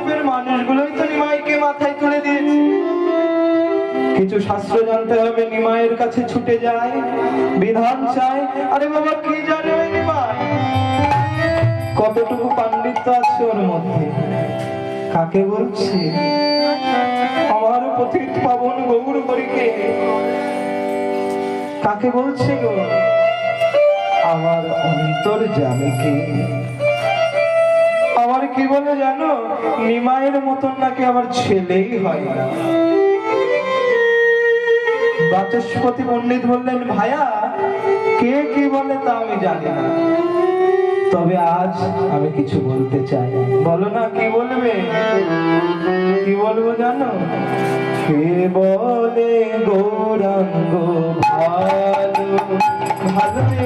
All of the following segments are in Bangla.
নবদ্বীপের মানুষগুলোই তো নিমাইকে মাথায় তুলে দিয়েছে। কিছু শাস্ত্র জানতে হবে, নিমাইয়ের কাছে ছুটে যায়, বিধান চায়, আরে বাবা কি জানে নিমাই? কতটুকু পাণ্ডিত্য আছে ওর মধ্যে? কাকে বলছি? আমার পথিত পাবন গৌর হরিকে। কাকে বলছে গো? আমার অন্তর জামিকে আমার কি বলে জানো? নিমাইয়ের মতন নাকি আমার ছেলেই হয় না। বাচস্পতি পণ্ডিত বললেন ভাইয়া কে কি বলে তা আমি জানি না। তবে আজ আমি কিছু বলতে চাই বলো না, কি বলবে? কি বলব জানো? কে বলে গৌরাঙ্গ ভালো? ভালো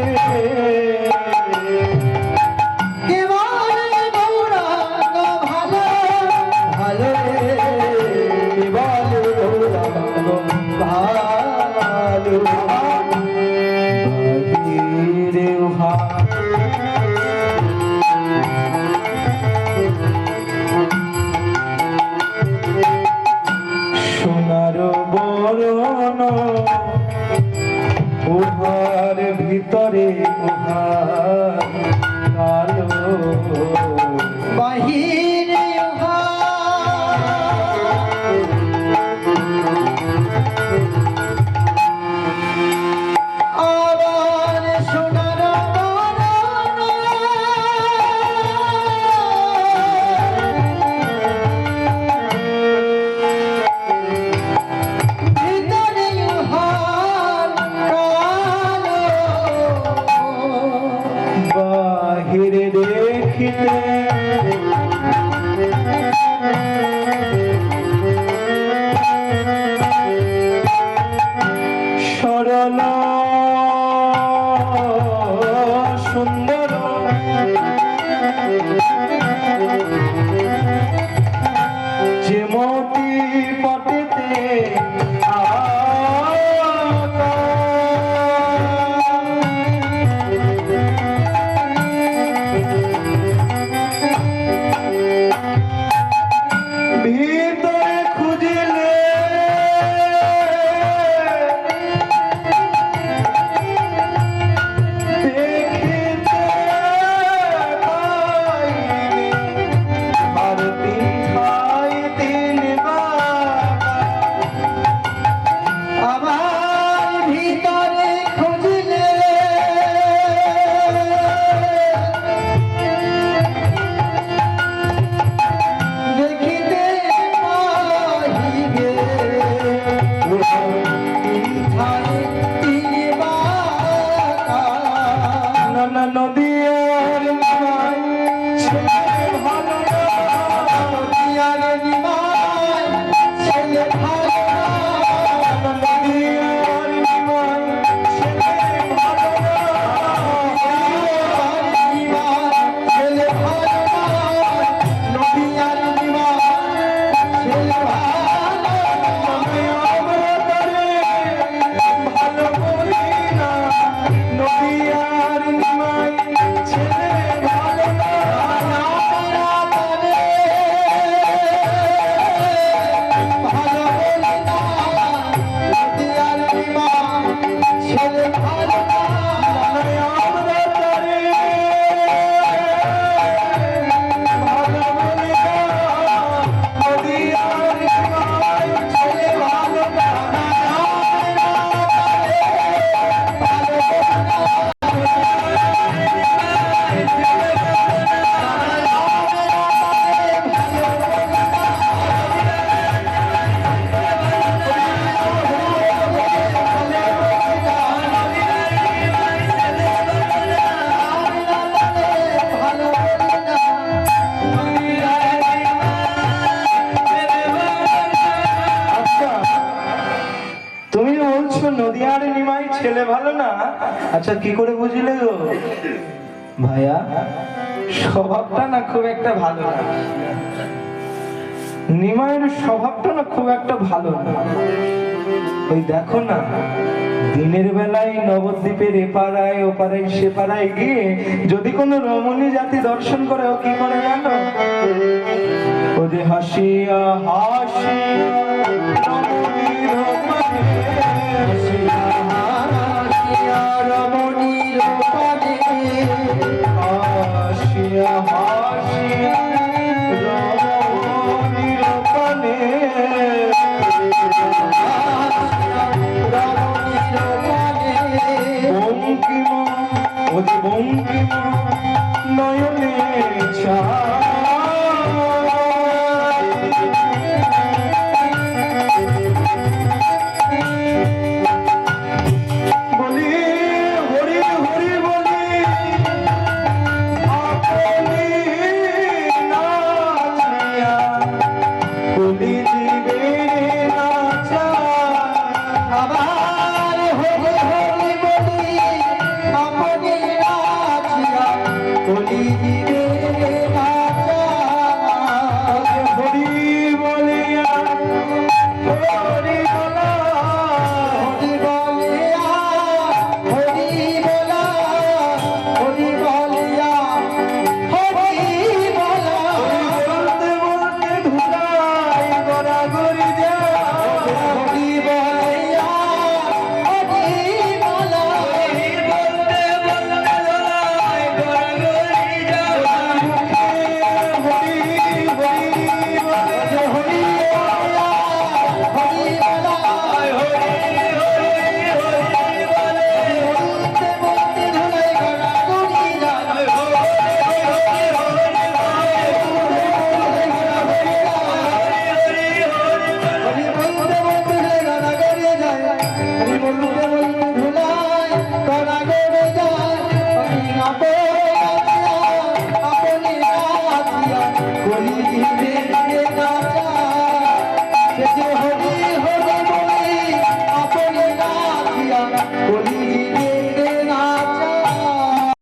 যে মতি পটেতে নবী ভালো না? আচ্ছা কি করে বুঝলে গো? ভাইয়া, স্বভাবটা না খুব একটা ভালো না। নিমাইয়ের স্বভাবটা না খুব একটা ভালো না। ওই দেখো না, দিনের বেলায় নবদ্বীপের এপাড়ায় ওপাড়ায় সে পাড়ায় গিয়ে যদি কোনো রমণী জাতি দর্শন করে, ও কি করে জানো? ও যে হাসিয়া হাসিয়া ও যে